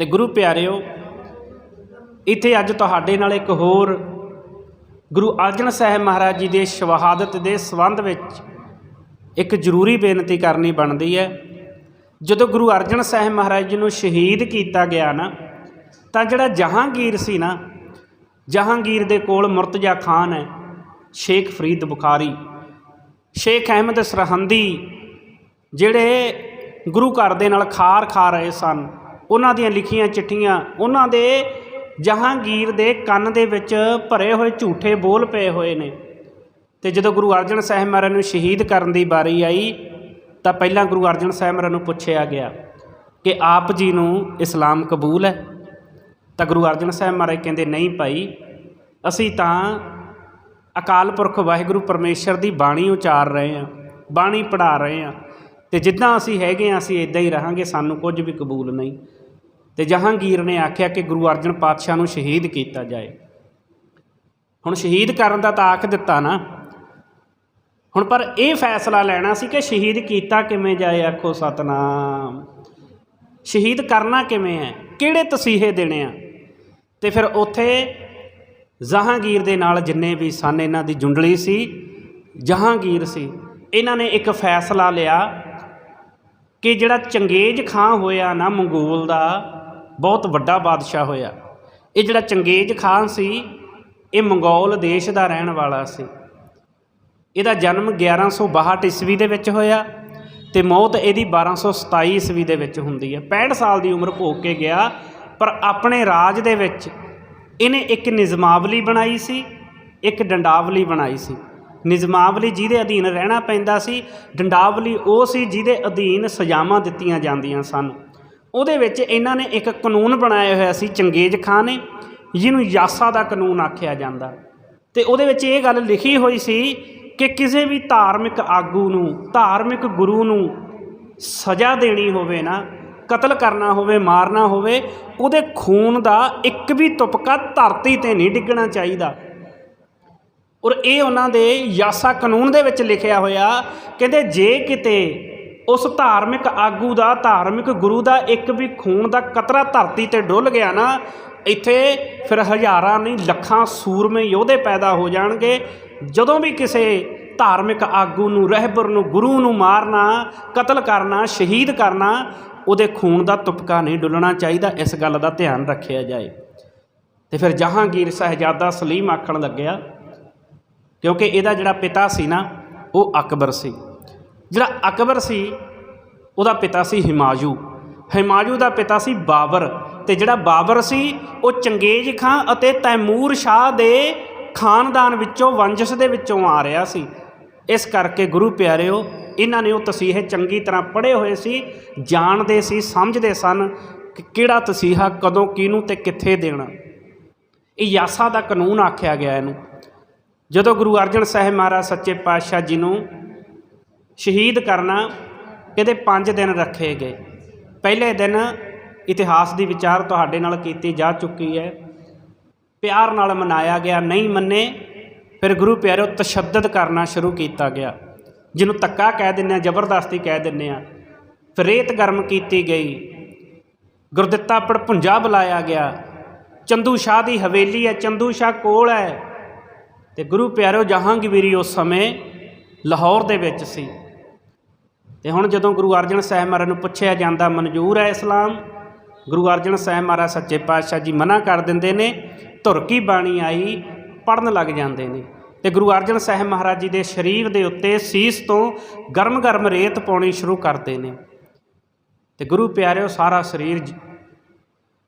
ਤੇ ਗੁਰੂ ਪਿਆਰਿਓ, ਇੱਥੇ ਅੱਜ ਤੁਹਾਡੇ ਨਾਲ ਇੱਕ ਹੋਰ ਗੁਰੂ ਅਰਜਨ ਸਾਹਿਬ ਮਹਾਰਾਜ ਜੀ ਦੇ ਸ਼ਹਾਦਤ ਦੇ ਸੰਬੰਧ ਵਿੱਚ ਇੱਕ ਜ਼ਰੂਰੀ ਬੇਨਤੀ ਕਰਨੀ ਬਣਦੀ ਹੈ। ਜਦੋਂ ਗੁਰੂ ਅਰਜਨ ਸਾਹਿਬ ਮਹਾਰਾਜ ਜੀ ਨੂੰ ਸ਼ਹੀਦ ਕੀਤਾ ਗਿਆ ਨਾ, ਤਾਂ ਜਿਹੜਾ ਜਹਾਂਗੀਰ ਸੀ ਨਾ, ਜਹਾਂਗੀਰ ਦੇ ਕੋਲ ਮੁਰਤਜ਼ਾ ਖਾਨ ਹੈ, ਸ਼ੇਖ ਫਰੀਦ ਬੁਖਾਰੀ, ਸ਼ੇਖ ਅਹਿਮਦ ਸਰਹੰਦੀ, ਜਿਹੜੇ ਗੁਰੂ ਘਰ ਦੇ ਨਾਲ ਖਾਰ ਖਾ ਰਹੇ ਸਨ ਉਹਨਾਂ ਦੀਆਂ ਲਿਖੀਆਂ ਚਿੱਠੀਆਂ, ਉਹਨਾਂ ਦੇ ਜਹਾਂਗੀਰ ਦੇ ਕੰਨ ਦੇ ਵਿੱਚ ਭਰੇ ਹੋਏ ਝੂਠੇ ਬੋਲ ਪਏ ਹੋਏ ਨੇ। ਤੇ ਜਦੋਂ ਗੁਰੂ ਅਰਜਨ ਸਾਹਿਬ ਮਹਾਰਾਜ ਨੂੰ ਸ਼ਹੀਦ ਕਰਨ ਦੀ ਵਾਰੀ ਆਈ, ਤਾਂ ਪਹਿਲਾਂ ਗੁਰੂ ਅਰਜਨ ਸਾਹਿਬ ਮਹਾਰਾਜ ਨੂੰ ਪੁੱਛਿਆ ਗਿਆ ਕਿ ਆਪ ਜੀ ਨੂੰ ਇਸਲਾਮ ਕਬੂਲ ਹੈ? ਤਾਂ ਗੁਰੂ ਅਰਜਨ ਸਾਹਿਬ ਮਹਾਰਾਜ ਕਹਿੰਦੇ, ਨਹੀਂ ਭਾਈ, ਅਸੀਂ ਤਾਂ ਅਕਾਲ ਪੁਰਖ ਵਾਹਿਗੁਰੂ ਪਰਮੇਸ਼ਰ ਦੀ ਬਾਣੀ ਉਚਾਰ ਰਹੇ ਹਾਂ, ਬਾਣੀ ਪੜ੍ਹਾ ਰਹੇ ਹਾਂ, ਤੇ ਜਿੱਦਾਂ ਅਸੀਂ ਹੈਗੇ ਹਾਂ, ਅਸੀਂ ਇਦਾਂ ਹੀ ਰਹਾਂਗੇ, ਸਾਨੂੰ ਕੁਝ ਵੀ ਕਬੂਲ ਨਹੀਂ। ਤੇ ਜਹਾਂਗੀਰ ਨੇ ਆਖਿਆ ਕਿ ਗੁਰੂ ਅਰਜਨ ਪਾਤਸ਼ਾਹ ਨੂੰ ਸ਼ਹੀਦ ਕੀਤਾ ਜਾਏ। ਹੁਣ ਸ਼ਹੀਦ ਕਰਨ ਦਾ ਤਾਂ ਆਖ ਦਿੱਤਾ ਨਾ। ਹੁਣ ਪਰ ਇਹ ਫੈਸਲਾ ਲੈਣਾ ਸੀ ਕਿ ਸ਼ਹੀਦ ਕੀਤਾ ਕਿਵੇਂ ਜਾਏ, ਆਖੋ ਸਤਨਾਮ। ਸ਼ਹੀਦ ਕਰਨਾ ਕਿਵੇਂ ਹੈ? ਕਿਹੜੇ ਤਸੀਹੇ ਦੇਣੇ ਆ? ਤੇ ਫਿਰ ਉੱਥੇ ਜਹਾਂਗੀਰ ਦੇ ਨਾਲ ਜਿੰਨੇ ਵੀ ਸਨ, ਇਹਨਾਂ ਦੀ ਜੁੰਡਲੀ ਸੀ, ਜਹਾਂਗੀਰ ਸੀ, ਇਹਨਾਂ ਨੇ ਇੱਕ ਫੈਸਲਾ ਲਿਆ ਕਿ ਜਿਹੜਾ ਚੰਗੇਜ਼ ਖਾਂ ਹੋਇਆ ਨਾ, ਮੰਗੋਲ ਦਾ ਬਹੁਤ ਵੱਡਾ ਬਾਦਸ਼ਾਹ ਹੋਇਆ। ਇਹ ਜਿਹੜਾ ਚੰਗੇਜ਼ ਖਾਨ ਸੀ, ਇਹ ਮੰਗੋਲ ਦੇਸ਼ ਦਾ ਰਹਿਣ ਵਾਲਾ ਸੀ। ਇਹਦਾ ਜਨਮ 1162 ਈਸਵੀ ਦੇ ਵਿੱਚ ਹੋਇਆ ਤੇ ਮੌਤ ਇਹਦੀ 1227 ਈਸਵੀ ਦੇ ਵਿੱਚ ਹੁੰਦੀ ਹੈ। 65 ਸਾਲ ਦੀ ਉਮਰ ਭੋਗ ਕੇ ਗਿਆ, ਪਰ ਆਪਣੇ ਰਾਜ ਦੇ ਵਿੱਚ ਇਹਨੇ ਇੱਕ ਨਿਜ਼ਮਾਵਲੀ ਬਣਾਈ ਸੀ, ਇੱਕ ਡੰਡਾਵਲੀ ਬਣਾਈ ਸੀ। ਨਿਜ਼ਮਾਵਲੀ ਜਿਹਦੇ ਅਧੀਨ ਰਹਿਣਾ ਪੈਂਦਾ ਸੀ, ਡੰਡਾਵਲੀ ਉਹ ਸੀ ਜਿਹਦੇ ਅਧੀਨ ਸਜ਼ਾਵਾਂ ਦਿੱਤੀਆਂ ਜਾਂਦੀਆਂ ਸਨ। ਉਹਦੇ ਵਿੱਚ ਇਹਨਾਂ ਨੇ ਇੱਕ ਕਾਨੂੰਨ ਬਣਾਇਆ ਹੋਇਆ ਸੀ ਚੰਗੇਜ਼ ਖਾਨ ਨੇ, ਜਿਹਨੂੰ ਯਾਸਾ ਦਾ ਕਾਨੂੰਨ ਆਖਿਆ ਜਾਂਦਾ। ਤੇ ਉਹਦੇ ਵਿੱਚ ਇਹ ਗੱਲ ਲਿਖੀ ਹੋਈ ਸੀ ਕਿ ਕਿਸੇ ਵੀ ਧਾਰਮਿਕ ਆਗੂ ਨੂੰ, ਧਾਰਮਿਕ ਗੁਰੂ ਨੂੰ ਸਜ਼ਾ ਦੇਣੀ ਹੋਵੇ ਨਾ, ਕਤਲ ਕਰਨਾ ਹੋਵੇ, ਮਾਰਨਾ ਹੋਵੇ, ਉਹਦੇ ਖੂਨ ਦਾ ਇੱਕ ਵੀ ਤੁਪਕਾ ਧਰਤੀ ਤੇ ਨਹੀਂ ਡਿੱਗਣਾ ਚਾਹੀਦਾ। ਔਰ ਇਹ ਉਹਨਾਂ ਦੇ ਯਾਸਾ ਕਾਨੂੰਨ ਦੇ ਵਿੱਚ ਲਿਖਿਆ ਹੋਇਆ, ਕਹਿੰਦੇ ਜੇ ਕਿਤੇ ਉਸ ਧਾਰਮਿਕ ਆਗੂ ਦਾ, ਧਾਰਮਿਕ ਗੁਰੂ ਦਾ ਇੱਕ ਵੀ ਖੂਨ ਦਾ ਕਤਰਾ ਧਰਤੀ ਤੇ ਡੁੱਲ ਗਿਆ ਨਾ, ਇੱਥੇ ਫਿਰ ਹਜ਼ਾਰਾਂ ਨਹੀਂ, ਲੱਖਾਂ ਸੂਰਮੇ ਯੋਧੇ ਪੈਦਾ ਹੋ ਜਾਣਗੇ। ਜਦੋਂ ਵੀ ਕਿਸੇ ਧਾਰਮਿਕ ਆਗੂ ਨੂੰ, ਰਹਿਬਰ ਨੂੰ, ਗੁਰੂ ਨੂੰ ਮਾਰਨਾ, ਕਤਲ ਕਰਨਾ, ਸ਼ਹੀਦ ਕਰਨਾ, ਉਹਦੇ ਖੂਨ ਦਾ ਤੁਪਕਾ ਨਹੀਂ ਡੁੱਲਣਾ ਚਾਹੀਦਾ, ਇਸ ਗੱਲ ਦਾ ਧਿਆਨ ਰੱਖਿਆ ਜਾਏ। ਤੇ ਫਿਰ ਜਹਾਂਗੀਰ ਸਾਹਿਜਾਦਾ ਸਲੀਮ ਆਖਣ ਲੱਗਿਆ, ਕਿਉਂਕਿ ਇਹਦਾ ਜਿਹੜਾ ਪਿਤਾ ਸੀ ਨਾ, ਉਹ ਅਕਬਰ ਸੀ। ਜਿਹੜਾ ਅਕਬਰ ਸੀ, ਉਹਦਾ ਪਿਤਾ ਸੀ ਹਿਮਾਯੂ। ਹਿਮਾਯੂ ਦਾ ਪਿਤਾ ਸੀ ਬਾਬਰ ਤੇ ਜਿਹੜਾ ਬਾਬਰ ਸੀ, ਉਹ ਚੰਗੇਜ਼ ਖਾਂ ਅਤੇ ਤੈਮੂਰ ਸ਼ਾਹ ਦੇ ਖਾਨਦਾਨ ਵਿੱਚੋਂ ਵੰਜਸ ਦੇ ਵਿੱਚੋਂ ਆ ਰਿਹਾ ਸੀ। ਇਸ ਕਰਕੇ ਗੁਰੂ ਪਿਆਰਿਓ, ਇਹਨਾਂ ਨੇ ਉਹ ਤਸੀਹੇ ਚੰਗੀ ਤਰ੍ਹਾਂ ਪੜ੍ਹੇ ਹੋਏ ਸੀ, ਜਾਣਦੇ ਸੀ, ਸਮਝਦੇ ਸਨ ਕਿ ਕਿਹੜਾ ਤਸੀਹਾ ਕਦੋਂ ਕਿਹਨੂੰ ਤੇ ਕਿੱਥੇ ਦੇਣਾ। ਇਹ ਯਾਸਾ ਦਾ ਕਾਨੂੰਨ ਆਖਿਆ ਗਿਆ ਇਹਨੂੰ। ਜਦੋਂ ਗੁਰੂ ਅਰਜਨ ਸਾਹਿਬ ਮਹਾਰਾਜ ਸੱਚੇ ਪਾਤਸ਼ਾਹ ਜੀ ਨੂੰ ਸ਼ਹੀਦ ਕਰਨਾ ਇਹਦੇ 5 ਦਿਨ ਰੱਖੇ ਗਏ। ਪਹਿਲੇ ਦਿਨ ਇਤਿਹਾਸ ਦੀ ਵਿਚਾਰ ਤੁਹਾਡੇ ਨਾਲ ਕੀਤੀ ਜਾ ਚੁੱਕੀ ਹੈ। ਪਿਆਰ ਨਾਲ ਮਨਾਇਆ ਗਿਆ, ਨਹੀਂ ਮੰਨੇ, ਫਿਰ ਗੁਰੂ ਪਿਆਰਿਓ ਤਸ਼ੱਦਦ ਕਰਨਾ ਸ਼ੁਰੂ ਕੀਤਾ ਗਿਆ। ਜਿਹਨੂੰ ਤੱਕਾ ਕਹਿ ਦਿੰਦੇ ਆ, ਜ਼ਬਰਦਸਤੀ ਕਹਿ ਦਿੰਦੇ ਆ, ਫਿਰ ਰੇਤ ਗਰਮ ਕੀਤੀ ਗਈ। ਗੁਰਦਿੱਤਾ ਪੜਪੁੰਜਾ ਬੁਲਾਇਆ ਗਿਆ। ਚੰਦੂ ਸ਼ਾਹ ਦੀ ਹਵੇਲੀ ਹੈ, ਚੰਦੂ ਸ਼ਾਹ ਕੋਲ ਹੈ। ਤੇ ਗੁਰੂ ਪਿਆਰਿਓ ਜਹਾਂਗੀਰੀ ਉਸ ਸਮੇਂ ਲਾਹੌਰ ਦੇ ਵਿੱਚ ਸੀ। ਤੇ ਹੁਣ ਜਦੋਂ ਗੁਰੂ ਅਰਜਨ ਸਾਹਿਬ ਮਹਾਰਾਜ ਨੂੰ ਪੁੱਛਿਆ ਜਾਂਦਾ, ਮਨਜ਼ੂਰ ਹੈ ਇਸਲਾਮ? ਗੁਰੂ ਅਰਜਨ ਸਾਹਿਬ ਮਹਾਰਾਜ ਸੱਚੇ ਪਾਤਸ਼ਾਹ ਜੀ ਮਨਾ ਕਰ ਦਿੰਦੇ ਨੇ ਧੁਰਕੀ ਬਾਣੀ ਆਈ ਪੜਨ ਲੱਗ ਜਾਂਦੇ ਨੇ। ਤੇ ਗੁਰੂ ਅਰਜਨ ਸਾਹਿਬ ਮਹਾਰਾਜ ਜੀ ਦੇ ਸਰੀਰ ਦੇ ਉੱਤੇ ਸੀਸ ਤੋਂ ਗਰਮ-ਗਰਮ ਰੇਤ ਪਾਉਣੀ ਸ਼ੁਰੂ ਕਰਦੇ ਨੇ। ਤੇ ਗੁਰੂ ਪਿਆਰਿਓ, ਸਾਰਾ ਸਰੀਰ ਜ-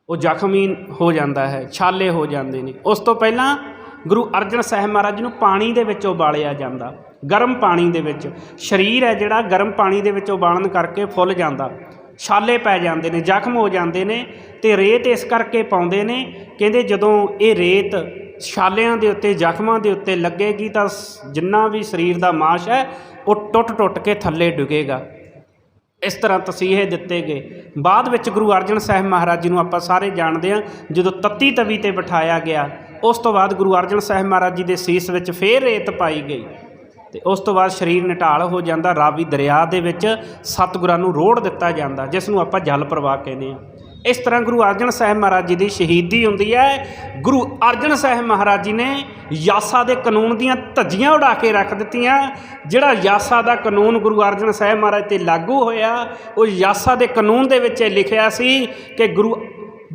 ਉਹ ਜ਼ਖਮੀ ਹੋ ਜਾਂਦਾ ਹੈ, ਛਾਲੇ ਹੋ ਜਾਂਦੇ ਨੇ। ਉਸ ਤੋਂ ਪਹਿਲਾਂ ਗੁਰੂ ਅਰਜਨ ਸਾਹਿਬ ਮਹਾਰਾਜ ਨੂੰ ਪਾਣੀ ਦੇ ਵਿੱਚ ਉਬਾਲਿਆ ਜਾਂਦਾ। ਗਰਮ ਪਾਣੀ ਦੇ ਵਿੱਚ। ਸਰੀਰ ਹੈ ਜਿਹੜਾ ਗਰਮ ਪਾਣੀ ਦੇ ਵਿੱਚ ਉਬਾਲਣ ਕਰਕੇ ਫੁੱਲ ਜਾਂਦਾ। ਛਾਲੇ ਪੈ ਜਾਂਦੇ ਨੇ, ਜ਼ਖਮ ਹੋ ਜਾਂਦੇ ਨੇ ਤੇ ਰੇਤ ਇਸ ਕਰਕੇ ਪਾਉਂਦੇ ਨੇ, ਕਹਿੰਦੇ ਜਦੋਂ ਇਹ ਰੇਤ ਛਾਲਿਆਂ ਦੇ ਉੱਤੇ, ਜ਼ਖਮਾਂ ਦੇ ਉੱਤੇ ਲੱਗੇਗੀ ਤਾਂ ਸ- ਜਿੰਨਾ ਵੀ ਸਰੀਰ ਦਾ ਮਾਸ ਹੈ, ਉਹ ਟੁੱਟ-ਟੁੱਟ ਕੇ ਥੱਲੇ ਡੁੱਗੇਗਾ। ਇਸ ਤਰ੍ਹਾਂ ਤਸੀਹੇ ਦਿੱਤੇ ਗਏ। ਬਾਅਦ ਵਿੱਚ ਗੁਰੂ ਅਰਜਨ ਸਾਹਿਬ ਮਹਾਰਾਜ ਜੀ ਨੂੰ ਆਪਾਂ ਸਾਰੇ ਜਾਣਦੇ ਹਾਂ, ਜਦੋਂ ਤੱਤੀ ਤਵੀ ਤੇ ਬਿਠਾਇਆ ਗਿਆ ਉਸ ਤੋਂ ਬਾਅਦ ਗੁਰੂ ਅਰਜਨ ਸਾਹਿਬ ਮਹਾਰਾਜ ਜੀ ਦੇ ਸੀਸ ਵਿੱਚ ਫੇਰ ਰੇਤ ਪਾਈ ਗਈ ਤੇ ਉਸ ਤੋਂ ਬਾਅਦ ਸਰੀਰ ਨਿਟਾਲ ਹੋ ਜਾਂਦਾ, ਰਾਵੀ ਦਰਿਆ ਦੇ ਵਿੱਚ ਸਤਿਗੁਰਾਂ ਨੂੰ ਰੋੜ ਦਿੱਤਾ ਜਾਂਦਾ, ਜਿਸ ਨੂੰ ਆਪਾਂ ਜਲ ਪ੍ਰਵਾਹ ਕਹਿੰਦੇ ਹਾਂ। ਇਸ ਤਰ੍ਹਾਂ ਗੁਰੂ ਅਰਜਨ ਸਾਹਿਬ ਮਹਾਰਾਜ ਜੀ ਦੀ ਸ਼ਹੀਦੀ ਹੁੰਦੀ ਹੈ। ਗੁਰੂ ਅਰਜਨ ਸਾਹਿਬ ਮਹਾਰਾਜ ਜੀ ਨੇ ਯਾਸਾ ਦੇ ਕਾਨੂੰਨ ਦੀਆਂ ਧੱਜੀਆਂ ਉਡਾ ਕੇ ਰੱਖ ਦਿੱਤੀਆਂ। ਜਿਹੜਾ ਯਾਸਾ ਦਾ ਕਾਨੂੰਨ ਗੁਰੂ ਅਰਜਨ ਸਾਹਿਬ ਮਹਾਰਾਜ ਤੇ ਲਾਗੂ ਹੋਇਆ, ਉਹ ਯਾਸਾ ਦੇ ਕਾਨੂੰਨ ਦੇ ਵਿੱਚ ਇਹ ਲਿਖਿਆ ਸੀ ਕਿ ਗੁਰੂ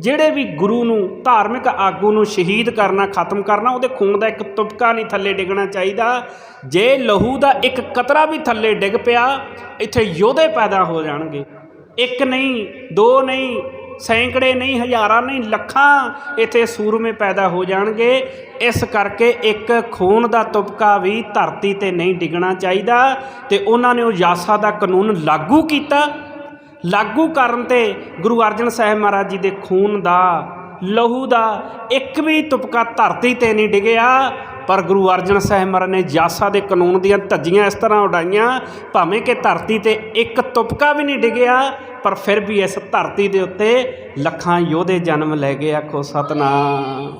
ਜਿਹੜੇ ਵੀ ਗੁਰੂ ਨੂੰ ਧਾਰਮਿਕ ਆਗੂ ਨੂੰ ਸ਼ਹੀਦ ਕਰਨਾ, ਖਤਮ ਕਰਨਾ, ਉਹਦੇ ਖੂਨ ਦਾ ਇੱਕ ਤੁਪਕਾ ਨਹੀਂ ਥੱਲੇ ਡਿੱਗਣਾ ਚਾਹੀਦਾ। ਜੇ ਲਹੂ ਦਾ ਇੱਕ ਕਤਰਾ ਵੀ ਥੱਲੇ ਡਿੱਗ ਪਿਆ, ਇੱਥੇ ਯੋਧੇ ਪੈਦਾ ਹੋ ਜਾਣਗੇ। ਇੱਕ ਨਹੀਂ, ਦੋ ਨਹੀਂ, ਸੈਂਕੜੇ ਨਹੀਂ, ਹਜ਼ਾਰਾਂ ਨਹੀਂ, ਲੱਖਾਂ ਇੱਥੇ ਸੂਰਮੇ ਪੈਦਾ ਹੋ ਜਾਣਗੇ। ਇਸ ਕਰਕੇ ਇੱਕ ਖੂਨ ਦਾ ਤੁਪਕਾ ਵੀ ਧਰਤੀ ਤੇ ਨਹੀਂ ਡਿੱਗਣਾ ਚਾਹੀਦਾ ਤੇ ਉਹਨਾਂ ਨੇ ਉਹ ਯਾਸਾ ਦਾ ਕਾਨੂੰਨ ਲਾਗੂ ਕੀਤਾ। ਲਾਗੂ ਕਰਨ ਤੇ ਗੁਰੂ ਅਰਜਨ ਸਾਹਿਬ ਮਹਾਰਾਜ ਜੀ ਦੇ ਖੂਨ ਦਾ, ਲਹੂ ਦਾ ਇੱਕ ਵੀ ਤੁਪਕਾ ਧਰਤੀ ਤੇ ਨਹੀਂ ਡਿੱਗਿਆ। ਪਰ ਗੁਰੂ ਅਰਜਨ ਸਾਹਿਬ ਮਹਾਰਾਜ ਨੇ ਜਾਸਾ ਦੇ ਕਾਨੂੰਨ ਦੀਆਂ ਧੱਜੀਆਂ ਇਸ ਤਰ੍ਹਾਂ ਉਡਾਈਆਂ, ਭਾਵੇਂ ਕਿ ਧਰਤੀ ਤੇ ਇੱਕ ਤੁਪਕਾ ਵੀ ਨਹੀਂ ਡਿੱਗਿਆ, ਪਰ ਫਿਰ ਵੀ ਇਸ ਧਰਤੀ ਦੇ ਉੱਤੇ ਲੱਖਾਂ ਯੋਧੇ ਜਨਮ ਲੈ ਗਏ। ਆਖੋ ਸਤਨਾਮ।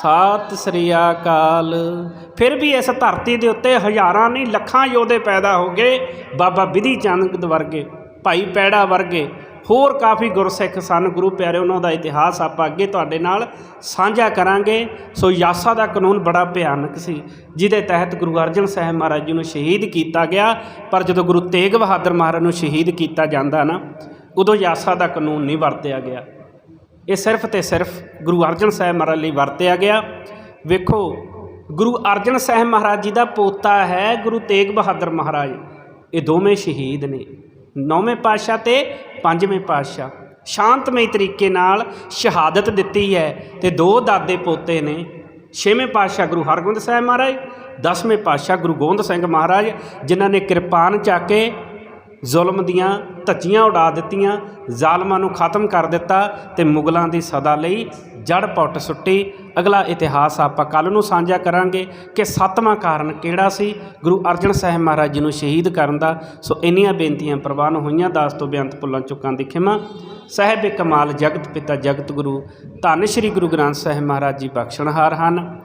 ਸਤਿ ਸ੍ਰੀ ਅਕਾਲ। ਫਿਰ ਵੀ ਇਸ ਧਰਤੀ ਦੇ ਉੱਤੇ ਹਜ਼ਾਰਾਂ ਨਹੀਂ, ਲੱਖਾਂ ਯੋਧੇ ਪੈਦਾ ਹੋ ਗਏ, ਬਾਬਾ ਵਿਧੀ ਚੰਦ ਵਰਗੇ, ਭਾਈ ਪੈੜਾ ਵਰਗੇ, ਹੋਰ ਕਾਫੀ ਗੁਰਸਿੱਖ ਸਨ। ਗੁਰੂ ਪਿਆਰੇ ਉਹਨਾਂ ਦਾ ਇਤਿਹਾਸ ਆਪਾਂ ਅੱਗੇ ਤੁਹਾਡੇ ਨਾਲ ਸਾਂਝਾ ਕਰਾਂਗੇ। ਸੋ ਯਾਸਾ ਦਾ ਕਾਨੂੰਨ ਬੜਾ ਭਿਆਨਕ ਸੀ, ਜਿਹਦੇ ਤਹਿਤ ਗੁਰੂ ਅਰਜਨ ਸਾਹਿਬ ਮਹਾਰਾਜ ਜੀ ਨੂੰ ਸ਼ਹੀਦ ਕੀਤਾ ਗਿਆ। ਪਰ ਜਦੋਂ ਗੁਰੂ ਤੇਗ ਬਹਾਦਰ ਮਹਾਰਾਜ ਨੂੰ ਸ਼ਹੀਦ ਕੀਤਾ ਜਾਂਦਾ ਨਾ, ਉਦੋਂ ਯਾਸਾ ਦਾ ਕਾਨੂੰਨ ਨਹੀਂ ਵਰਤਿਆ ਗਿਆ। ਇਹ ਸਿਰਫ ਤੇ ਸਿਰਫ ਗੁਰੂ ਅਰਜਨ ਸਾਹਿਬ ਮਹਾਰਾਜ ਲਈ ਵਰਤਿਆ ਗਿਆ। ਵੇਖੋ, ਗੁਰੂ ਅਰਜਨ ਸਾਹਿਬ ਮਹਾਰਾਜ ਜੀ ਦਾ ਪੋਤਾ ਹੈ ਗੁਰੂ ਤੇਗ ਬਹਾਦਰ ਮਹਾਰਾਜ। ਇਹ ਦੋਵੇਂ ਸ਼ਹੀਦ ਨੇ। ਨੌਵੇਂ ਪਾਤਸ਼ਾਹ ਤੇ ਪੰਜਵੇਂ ਪਾਤਸ਼ਾਹ। ਸ਼ਾਂਤਮਈ ਤਰੀਕੇ ਨਾਲ ਸ਼ਹਾਦਤ ਦਿੱਤੀ ਹੈ ਤੇ ਦੋ ਦਾਦੇ ਪੋਤੇ ਨੇ। ਛੇਵੇਂ ਪਾਤਸ਼ਾਹ ਗੁਰੂ ਹਰਗੋਬਿੰਦ ਸਾਹਿਬ ਮਹਾਰਾਜ, ਦਸਵੇਂ ਪਾਤਸ਼ਾਹ ਗੁਰੂ ਗੋਬਿੰਦ ਸਿੰਘ ਮਹਾਰਾਜ, ਜਿਨ੍ਹਾਂ ਨੇ ਕਿਰਪਾਨ ਚੱਕ ਕੇ ਜ਼ੁਲਮ ਦੀਆਂ ਧੱਜੀਆਂ ਉਡਾ ਦਿੱਤੀਆਂ, ਜ਼ਾਲਮਾਂ ਨੂੰ ਖਤਮ ਕਰ ਦਿੱਤਾ ਤੇ ਮੁਗਲਾਂ ਦੀ ਸਦਾ ਲਈ ਜੜ ਪੁੱਟ ਸੁੱਟੀ। ਅਗਲਾ ਇਤਿਹਾਸ ਆਪਾਂ ਕੱਲ ਨੂੰ ਸਾਂਝਾ ਕਰਾਂਗੇ ਕਿ ਸੱਤਵਾਂ ਕਾਰਨ ਕਿਹੜਾ ਸੀ? ਗੁਰੂ ਅਰਜਨ ਸਾਹਿਬ ਮਹਾਰਾਜ ਜੀ ਨੂੰ ਸ਼ਹੀਦ ਕਰਨ ਦਾ। ਸੋ ਇੰਨੀਆਂ ਬੇਨਤੀਆਂ ਪ੍ਰਵਾਨ ਹੋਈਆਂ, ਦਾਸ ਤੋਂ ਬੇਅੰਤ ਭੁੱਲਾਂ ਚੁੱਕਾਂ ਦੀ ਖਿਮਾ। ਸਾਹਿਬ ਕਮਾਲ ਜਗਤ ਪਿਤਾ ਜਗਤ ਗੁਰੂ। ਧੰਨ ਸ਼੍ਰੀ ਗੁਰੂ ਗ੍ਰੰਥ ਸਾਹਿਬ ਮਹਾਰਾਜ ਜੀ ਬਖਸ਼ਣਹਾਰ ਹਨ।